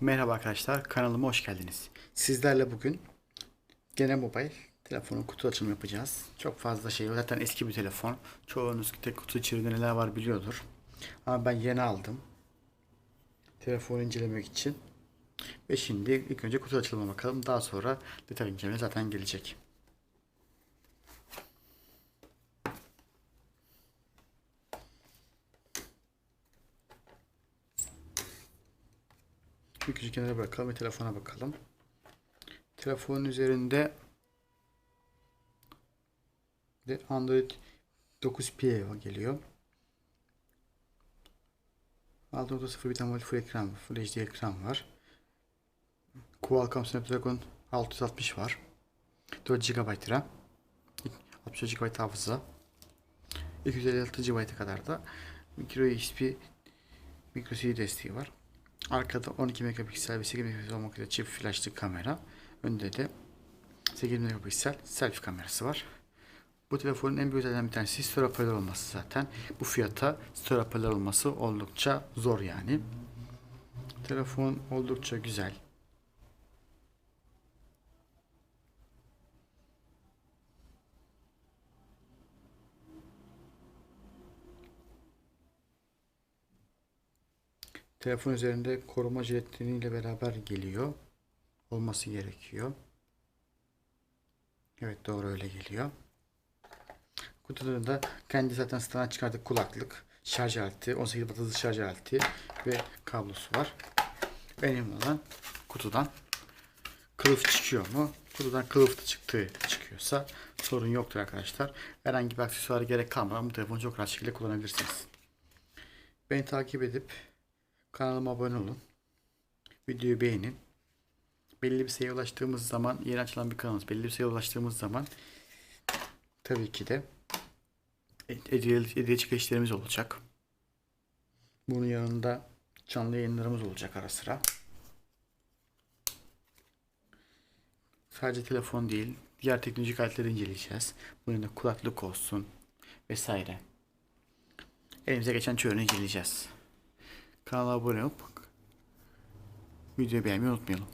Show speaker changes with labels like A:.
A: Merhaba arkadaşlar, kanalıma hoş geldiniz. Sizlerle bugün gene mobil telefonun kutu açılımı yapacağız. Çok fazla şey. Zaten eski bir telefon. Çoğunuz tek kutu içerisinde neler var biliyordur. Ama ben yeni aldım. Telefonu incelemek için. Ve şimdi ilk önce kutu açılımına bakalım. Daha sonra detay inceleme zaten gelecek. Önce kenara bırakalım ve telefona bakalım. Telefonun üzerinde de Android 9P geliyor. 6.0 bir tane full ekran, full HD ekran var. Qualcomm Snapdragon 660 var. 4 GB RAM. 64 GB hafıza. 256 GB'a kadar da micro USB micro CD desteği var. Arkada 12 megapiksel ve 8 megapiksel olmak üzere çift flashlı kamera. Önde de 8 megapiksel selfie kamerası var. Bu telefonun en büyük özelliklerinden bir tanesi store hoparlör olması zaten. Bu fiyata store hoparlör olması oldukça zor yani. Telefon oldukça güzel. Telefon üzerinde koruma jelatiniyle beraber geliyor. Olması gerekiyor. Evet doğru öyle geliyor. Kutularında kendi zaten standart çıkardık kulaklık, şarj aleti, 18 watt şarj aleti ve kablosu var. Önemli olan kutudan kılıf çıkıyor mu? Kutudan kılıf da çıktığı çıkıyorsa sorun yoktur arkadaşlar. Herhangi bir aksesuara gerek kalmadan bu telefonu çok rahat şekilde kullanabilirsiniz. Beni takip edip Kanalıma abone olun. Videoyu beğenin. Belli bir sayıya ulaştığımız zaman yeni açılan bir kanalımız. Belli bir sayıya ulaştığımız zaman tabii ki de hediye, çekilişlerimiz olacak. Bunun yanında canlı yayınlarımız olacak ara sıra. Sadece telefon değil, diğer teknolojik aletleri inceleyeceğiz. Bunun yanında kulaklık olsun vesaire. Elimize geçen çoğunu inceleyeceğiz. Kanala abone olup videoyu beğenmeyi unutmayalım.